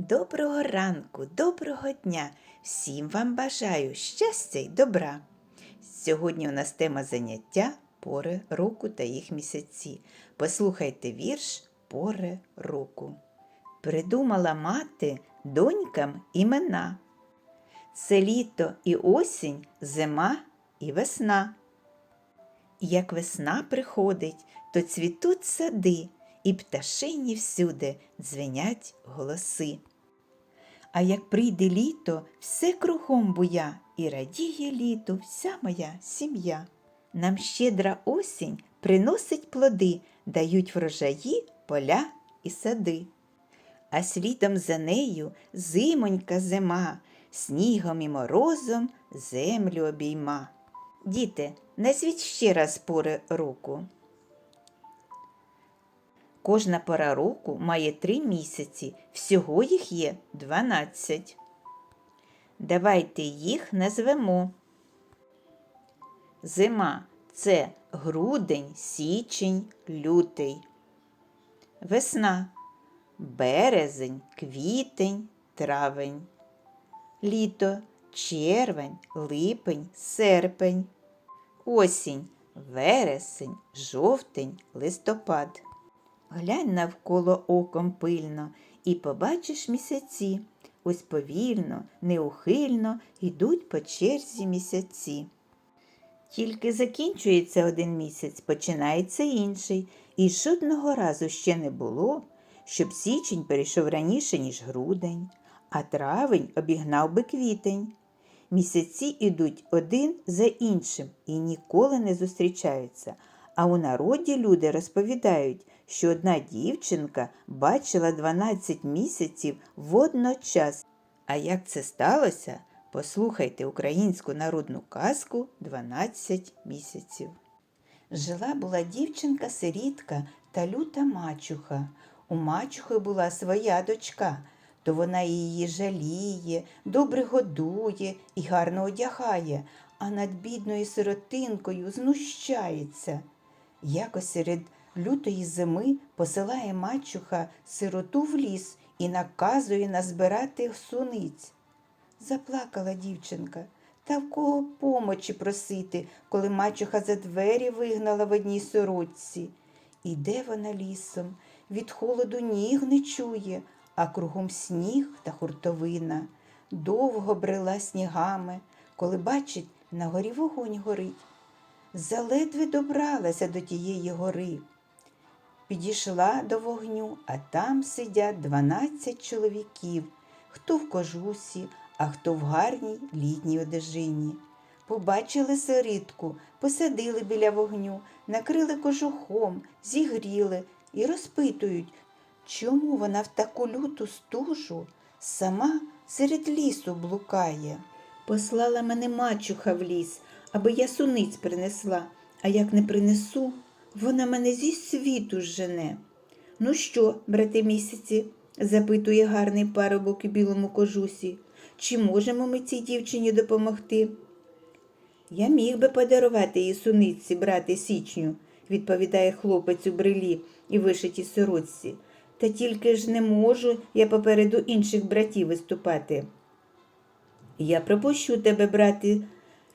Доброго ранку, доброго дня! Всім вам бажаю щастя й добра. Сьогодні у нас тема заняття пори року та їх місяці. Послухайте вірш Пори року. Придумала мати донькам імена. Це літо і осінь, зима і весна. Як весна приходить, то цвітуть сади, і пташині всюди дзвенять голоси. А як прийде літо, все кругом буя, і радіє літо вся моя сім'я. Нам щедра осінь приносить плоди, дають врожаї поля і сади. А слідом за нею зимонька зима, снігом і морозом землю обійма. Діти, назвіть ще раз пори року. Кожна пора року має три місяці, всього їх є 12. Давайте їх назвемо. Зима це грудень, січень, лютий. Весна березень, квітень, травень. Літо червень, липень, серпень. Осінь вересень, жовтень, листопад. Глянь навколо оком пильно і побачиш місяці. Ось повільно, неухильно йдуть по черзі місяці. Тільки закінчується один місяць, починається інший, і жодного разу ще не було, щоб січень перейшов раніше, ніж грудень, а травень обігнав би квітень. Місяці ідуть один за іншим і ніколи не зустрічаються. А у народі люди розповідають, що одна дівчинка бачила 12 місяців водночас. А як це сталося? Послухайте українську народну казку «12 місяців. Жила була дівчинка-сирітка та люта мачуха. У мачухи була своя дочка, то вона її жаліє, добре годує і гарно одягає, а над бідною сиротинкою знущається. Якось серед лютої зими посилає мачуха сироту в ліс і наказує назбирати суниць. Заплакала дівчинка. Та в кого помочі просити, коли мачуха за двері вигнала в одній сорочці. Іде вона лісом, від холоду ніг не чує, а кругом сніг та хуртовина. Довго брела снігами, коли бачить, на горі вогонь горить. Заледве добралася до тієї гори. Підійшла до вогню, а там сидять дванадцять чоловіків, хто в кожусі, а хто в гарній літній одежині. Побачили сирітку, посадили біля вогню, накрили кожухом, зігріли і розпитують, чому вона в таку люту стужу сама серед лісу блукає. Послала мене мачуха в ліс, аби я суниць принесла, а як не принесу, вона мене зі світу жене. Ну що, брате місяці? запитує гарний парубок у білому кожусі. Чи можемо ми цій дівчині допомогти? Я міг би подарувати їй суниці, брате січню, відповідає хлопець у брилі і вишитій сорочці. Та тільки ж не можу я попереду інших братів виступати. Я пропущу тебе, брате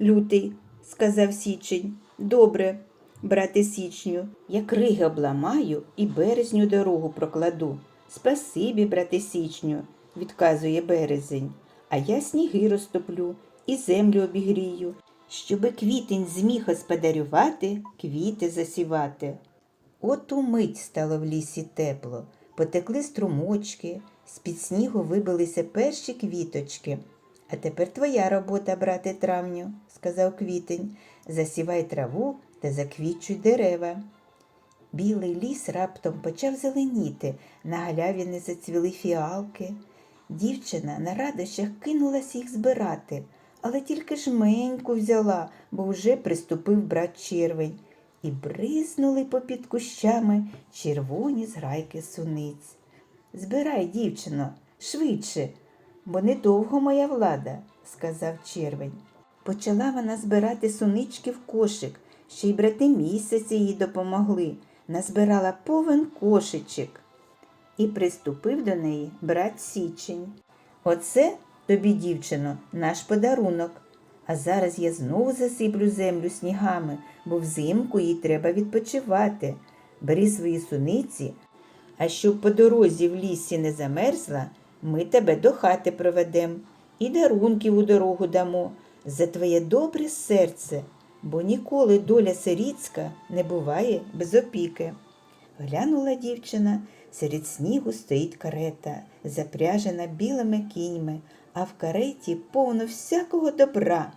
лютий, сказав січень. Добре, брате січню, я криги обламаю і березню дорогу прокладу. Спасибі, брате січню, відказує березень, а я сніги розтоплю і землю обігрію, щоби квітень зміг господарювати, квіти засівати. От умить стало в лісі тепло, потекли струмочки, з-під снігу вибилися перші квіточки. А тепер твоя робота, брате травню, сказав квітень. Засівай траву та заквічуй дерева. Білий ліс раптом почав зеленіти, на галявіни зацвіли фіалки. Дівчина на радощах кинулась їх збирати, але тільки жменьку взяла, бо вже приступив брат червень, і бризнули попід кущами червоні зграйки суниць. Збирай, дівчино, швидше, бо недовго моя влада, сказав червень. Почала вона збирати сунички в кошик, ще й брати місяці їй допомогли. Назбирала повен кошичок. і приступив до неї брат Січень. Оце тобі, дівчино, наш подарунок. А зараз я знову засиплю землю снігами, бо взимку їй треба відпочивати. Бери свої суниці, а щоб по дорозі в лісі не замерзла, ми тебе до хати проведем і дарунків у дорогу дамо за твоє добре серце, бо ніколи доля сирітська не буває без опіки. Глянула дівчина, серед снігу стоїть карета, запряжена білими кіньми, а в кареті повно всякого добра.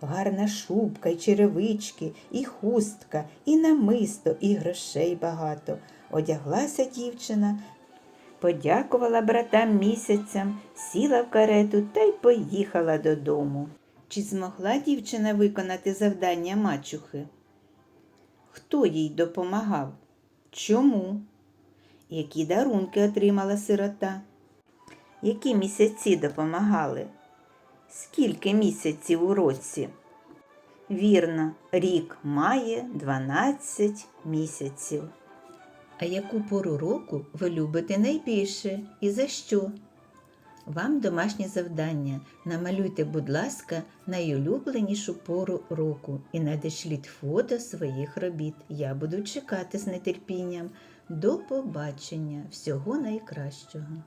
Гарна шубка, й черевички, і хустка, і намисто, і грошей багато. Одяглася дівчина, подякувала братам місяцям, сіла в карету та й поїхала додому. Чи змогла дівчина виконати завдання мачухи? Хто їй допомагав? Чому? Які дарунки отримала сирота? Які місяці допомагали? Скільки місяців у році? Вірно, рік має 12 місяців. А яку пору року ви любите найбільше і за що? Вам домашнє завдання. Намалюйте, будь ласка, найулюбленішу пору року і надішліть фото своїх робіт. Я буду чекати з нетерпінням. До побачення. Всього найкращого.